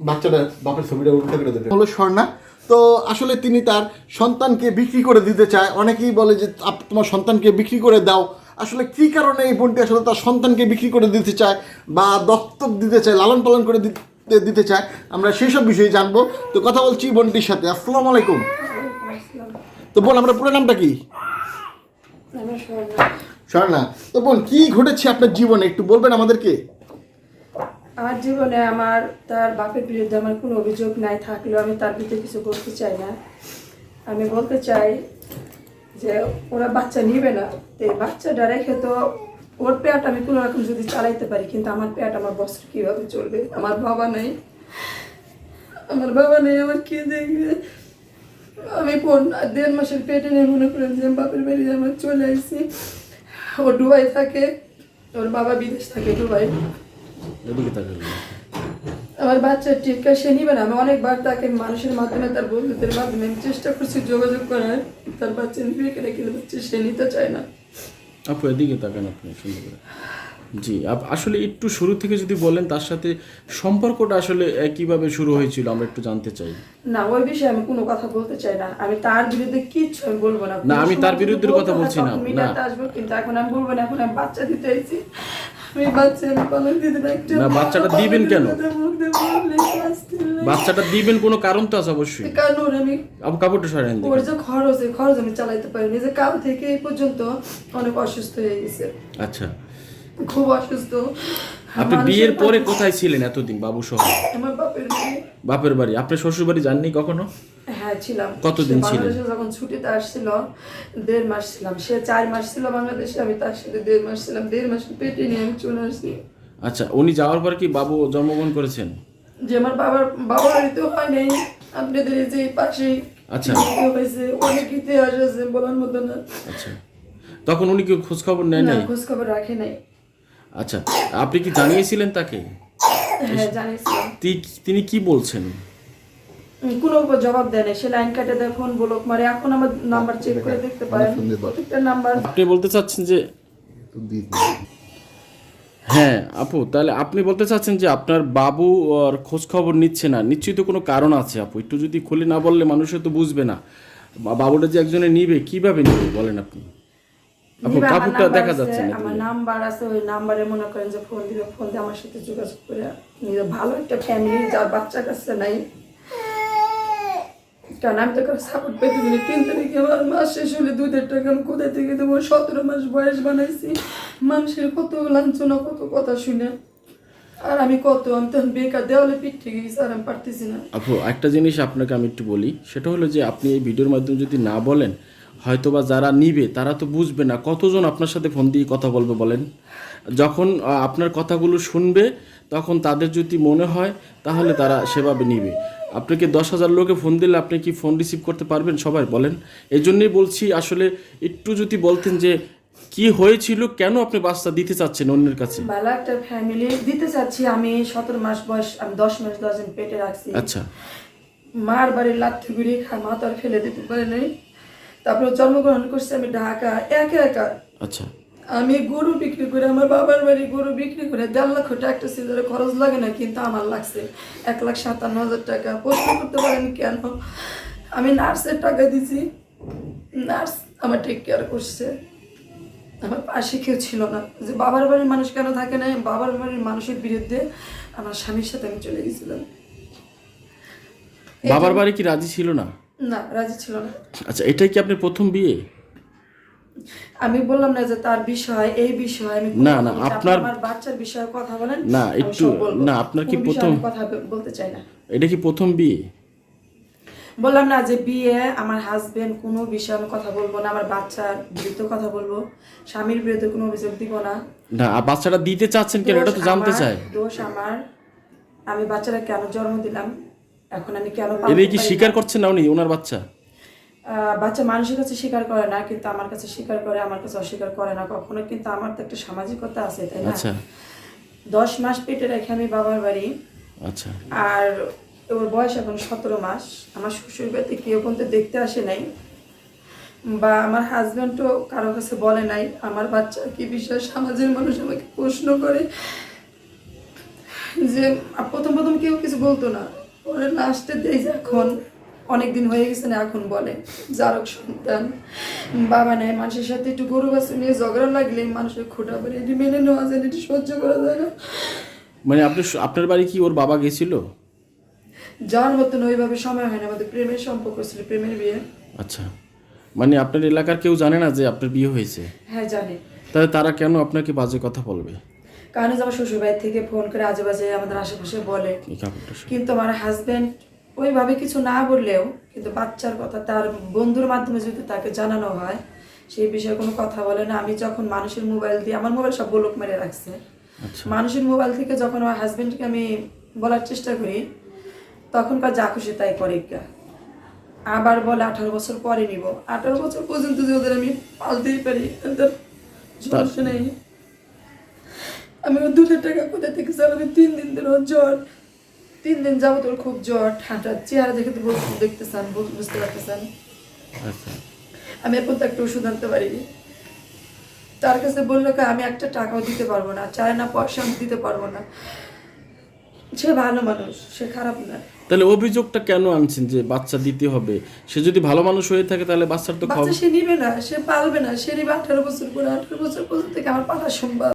বাচ্চাটা বাপের ছবিটা উল্টো করে দেবে। হলো স্বর্ণা। তো আসলে তিনি তার সন্তানকে বিক্রি করে দিতে চায়। অনেকেই বলে যে আপ- তোমার সন্তানকে বিক্রি করে দাও। আসলে কী কারণে এই বোনটি আসলে তার সন্তানকে বিক্রি করে দিতে চায় বা দত্তক দিতে চায় লালন পালন করে দিতে দিতে চায় আমরা সেই সব বিষয়ে জানব। তো কথা বলছি বোনটির সাথে। আসসালামু আলাইকুম। তো বোন আমরা পুরো নামটা কি? স্বর্ণা। তো বোন কি ঘটেছে আপনার জীবনে? একটু বলবেন আমাদেরকে? আমার জীবনে আমার তার বাপের বিরুদ্ধে আমার কোনো অভিযোগ নাই, থাকলেও আমি তার বিরুদ্ধে কিছু করতে চাই না। আমি বলতে চাই যে ওরা বাচ্চা নিবে না। তো এই বাচ্চাটা রেখে তো ওর পেট আমি কোনো রকম যদি চালাইতে পারি, কিন্তু আমার পেট আমার বস্ত্র কীভাবে চলবে? আমার বাবা নেই। আমার বাবা নেই, আমার কি দেখবে? আমি দেড় মাসের পেটে নিয়ে মনে করেন যে বাপের বাড়ি আমার চলে আসছি ও ডুবাই থাকে, ওর বাবা বিদেশ থাকে ডুবাই এদিকে তাকালে আমার বাচ্চা টিকা সে নিবে না। আমি অনেকবার তাকে মানুষের মাধ্যমে তার বন্ধুদের মাধ্যমে আমি চেষ্টা করছি যোগাযোগ করার। তার বাচ্চা নিবে কিনা কিন্তু বাচ্চা সে নিতে চায় না। আপু এদিকে তাকান আপনি সুন্দর করে। জি আসলে একটু শুরু থেকে যদি বলেন তার সাথে সম্পর্কটা আসলে কীভাবে শুরু হয়েছিল আমরা একটু জানতে চাই। না ওই বিষয়ে আমি কোনো কথা বলতে চাই না। আমি তার বিরুদ্ধে কিচ্ছু আমি বলব না। না, আমি তার বলতে কথা বলছি না, না। আসব কিন্তু এখন আমি বলব না এখন আমি বাচ্চা দিতে আইছি না বাচ্চাটা দিবেন কেন? বাচ্চাটা দিবেন কোনো কারণ তো আছে অবশ্যই। কারণ আমি আবু কাপড়টা সরাই ওর যে খরচ এই খরচ আমি চালাইতে পারিনি যে কাল থেকে এই পর্যন্ত অনেক অসুস্থ হয়ে গেছে। আচ্ছা। খুব অসুস্থ। আপনি বিয়ের পরে কোথায় ছিলেন এতদিন বাবু সহ আমার বাপের বাড়ি। বাপের বাড়ি। আপনার শ্বশুর বাড়ি যাননি কখনো? হ্যাঁ ছিলাম। কতদিন ছিলেন? যখন ছুটিতে আসছিল দেড় মাস ছিলাম। সে চার মাস ছিল বাংলাদেশে আমি তার সাথে দেড় মাস ছিলাম। দেড় মাস পেটে নিয়ে আমি চলে আসছি আচ্ছা উনি যাওয়ার পর কি বাবু জন্মগ্রহণ করেছেন? যে আমার বাবার বাবার বাড়িতেও হয় নাই। আপনাদের যে পাশে আচ্ছা। হয়েছে অনেক ইতিহাস আছে বলার মতো না। আচ্ছা। তখন উনি কি খোঁজ খবর নেয় না নাই? খোঁজ খবর রাখে নাই। আচ্ছা আপনি কি জানিয়েছিলেন তাকে? হ্যাঁ তিনি কি বলছেন? কোনো জবাব দেয় না সে লাইন কাটে দেয় ফোন ব্লক মারে। এখন আমার নাম্বার চেক করে দেখতে পারেন। প্রত্যেকটা নাম্বার। আপনি বলতে চাচ্ছেন যে হ্যাঁ আপু তাহলে আপনি বলতে চাচ্ছেন যে আপনার বাবু আর খোঁজ খবর নিচ্ছে না। নিশ্চয়ই তো কোনো কারণ আছে আপু। একটু যদি খুলে না বললে মানুষে তো বুঝবে না। বাবুটা যে একজনে নিবে কীভাবে নিবে বলেন আপনি? আপু কাপড়টা দেখা যাচ্ছে না আমার নাম্বার আছে ওই নাম্বারে মনে করেন যে ফোন দিবে ফোন দিয়ে আমার সাথে যোগাযোগ করে নিজে ভালো একটা ফ্যামিলি যার বাচ্চা কাছে নাই। কারণ আমি তো কারও সাপোর্ট পেতে দিই তিন তারিখে আমার মাস শেষ হলে দুধের টাকা আমি কোথায় থেকে দেবো? সতেরো মাস বয়স বানাইছি। মানুষের কত লাঞ্ছনা কত কথা শুনে। আর আমি কত আমি তখন বেকার দেওয়ালে পিঠ থেকে গেছি আর আমি পারতেছি না। আপু একটা জিনিস আপনাকে আমি একটু বলি সেটা হলো যে আপনি এই ভিডিওর মাধ্যমে যদি না বলেন হয়তোবা যারা নিবে তারা তো বুঝবে না। কতজন আপনার সাথে ফোন দিয়ে কথা বলবে বলেন? যখন আপনার কথাগুলো শুনবে তখন তাদের যদি মনে হয় তাহলে তারা সেভাবে নিবে। আপনাকে দশ হাজার লোকে ফোন দিলে আপনি কি ফোন রিসিভ করতে পারবেন সবাই বলেন? এই জন্যেই বলছি আসলে একটু যদি বলতেন যে কি হয়েছিল কেন আপনি বাচ্চা দিতে চাচ্ছেন অন্যের কাছে? ভালো একটা ফ্যামিলি দিতে চাচ্ছি। আমি সতেরো মাস বয়স আমি দশ মাস দশ দিন পেটে রাখছি। আচ্ছা। মার বাড়ির লাথি গুড়িয়ে খা মা আর ফেলে দিতে পারে নাই। তারপরে জন্মগ্রহণ করছি আমি ঢাকা একা একা। আচ্ছা। আমি গরু বিক্রি করে আমার বাবার বাড়ি গরু বিক্রি করে দেড় লক্ষ টাকা একটা সিজারে খরচ লাগে না কিন্তু আমার লাগছে এক লাখ সাতান্ন হাজার টাকা। প্রশ্ন করতে পারেন কেন? আমি নার্সের টাকা দিছি। নার্স আমার টেক কেয়ার করছে। আমার পাশে কেউ ছিল না। যে বাবার বাড়ির মানুষ কেন থাকে না বাবার বাড়ির মানুষের বিরুদ্ধে আমার স্বামীর সাথে আমি চলে গেছিলাম। বাবার বাড়ি কি রাজি ছিল না? না রাজি ছিল না। আচ্ছা এটাই কি প্রথম বিয়ে? আমি বললাম না যে তার বিষয় এই বিষয় আমি না, না, আপনার- আমার বাচ্চার বিষয়ে কথা বলেন না, একটু- না, আপনার কি প্রথম- কথা বলতে চাই না। এটা কি প্রথম বিয়ে? বললাম না যে বিয়ে আমার হাজবেন্ড কোনো বিষয়ে আমি কথা বলব না আমার বাচ্চার বিরুদ্ধে কথা বলব স্বামীর বিরুদ্ধে কোনো অভিযোগ দিব না। না আর বাচ্চাটা দিতে চাচ্ছেন কেন? এটা তো জানতে চাই দোষ আমার। আমি বাচ্চারা কেন জন্ম দিলাম? এখন আমি কেন কি স্বীকার করছেন না উনি ওনার বাচ্চা? বাচ্চা মানুষের কাছে স্বীকার করে না কিন্তু আমার কাছে স্বীকার করে আমার কাছে অস্বীকার করে না। কখনো কিন্তু আমার তো একটা সামাজিকতা আছে তাই না? আচ্ছা। দশ মাস পেটে রেখে আমি বাবার বাড়ি। আচ্ছা। আর ওর বয়স এখন সতেরো মাস। আমার শ্বশুর বাড়িতে কেউ কিন্তু দেখতে আসে নাই। বা আমার হাজব্যান্ডও কারও কাছে বলে নাই। আমার বাচ্চা কি বিষয় সমাজের মানুষ আমাকে প্রশ্ন করে? যে প্রথম প্রথম কেউ কিছু বলতো না। পরে লাস্টে দেই এখন অনেক দিন হয়ে গেছে না এখন বলে যারক সন্তান। বাবা নেয় মানুষের সাথে একটু গরু বাছু নিয়ে ঝগড়া লাগলে মানুষের খোটা পরে এটি মেনে নেওয়া যায় এটি সহ্য করা যায় না। মানে আপনি আপনার বাড়ি কি ওর বাবা গেছিল? যার মতন ওইভাবে সময় হয় না আমাদের প্রেমের সম্পর্ক ছিল প্রেমের বিয়ে। আচ্ছা। মানে আপনার এলাকার কেউ জানে না যে আপনার বিয়ে হয়েছে? হ্যাঁ জানি। তাহলে তারা কেন আপনাকে বাজে কথা বলবে? কারণ যে আমার শ্বশুর বাড়ি থেকে ফোন করে আজে বাজে আমাদের আশেপাশে বলে। কিন্তু আমার হাজবেন্ড ওইভাবে কিছু না বললেও কিন্তু বাচ্চার কথা তার বন্ধুর মাধ্যমে যদি তাকে জানানো হয় সেই বিষয়ে কোনো কথা বলে না। আমি যখন মানুষের মোবাইল দিয়ে আমার মোবাইল সব বলক মেরে রাখছে। আচ্ছা। মানুষের মোবাইল থেকে যখন আমার হাজবেন্ডকে আমি বলার চেষ্টা করি তখনকার যা খুশি তাই করে। আবার বলে আঠারো বছর পরে নিব। আঠারো বছর পর্যন্ত যদি ওদের আমি পালতেই পারি সমস্যা নেই। আমি ওর দুধের টাকা কোথা থেকে আমি তিন দিন ধরে ওর জ্বর। তিন দিন যাবত ওর খুব জ্বর ঠান্ডা চেহারা দেখে তো দেখতেছেন বুঝতে পারতেছেন? আচ্ছা। আমি এরপর তো একটা ওষুধ আনতে পারিনি। তার কাছে বলল কি, আমি একটা টাকাও দিতে পারব না চায় না পয়সা আমি দিতে পারব না। সে ভালো মানুষ সে খারাপ না। তাহলে অভিযোগটা কেন আনছেন যে বাচ্চা দিতে হবে? সে যদি ভালো মানুষ হয়ে থাকে তাহলে বাচ্চার তো বাচ্চা সে নিবে না সে পালবে না সে নিবে আঠারো বছর পরে আঠারো বছর পর্যন্ত থেকে আমার পালা সম্ভব।